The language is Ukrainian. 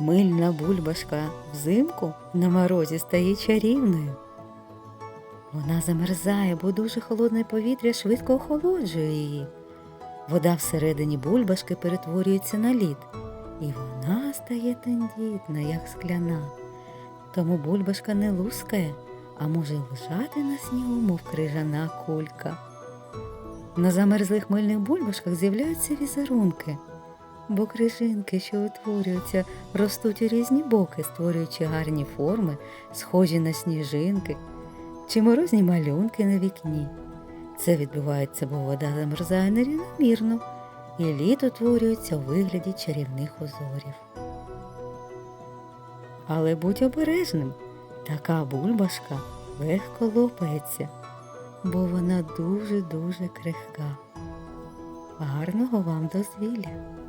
Мильна бульбашка взимку на морозі стає чарівною. Вона замерзає, бо дуже холодне повітря швидко охолоджує її. Вода всередині бульбашки перетворюється на лід, і вона стає тендітна, як скляна. Тому бульбашка не лускає, а може лежати на снігу, мов крижана кулька. На замерзлих мильних бульбашках з'являються візерунки, бо крижинки, що утворюються, ростуть у різні боки, створюючи гарні форми, схожі на сніжинки чи морозні малюнки на вікні. Це відбувається, бо вода замерзає нерівномірно, і лід утворюється у вигляді чарівних узорів. Але будь обережним, така бульбашка легко лопається, бо вона дуже-дуже крихка. Гарного вам дозвілля!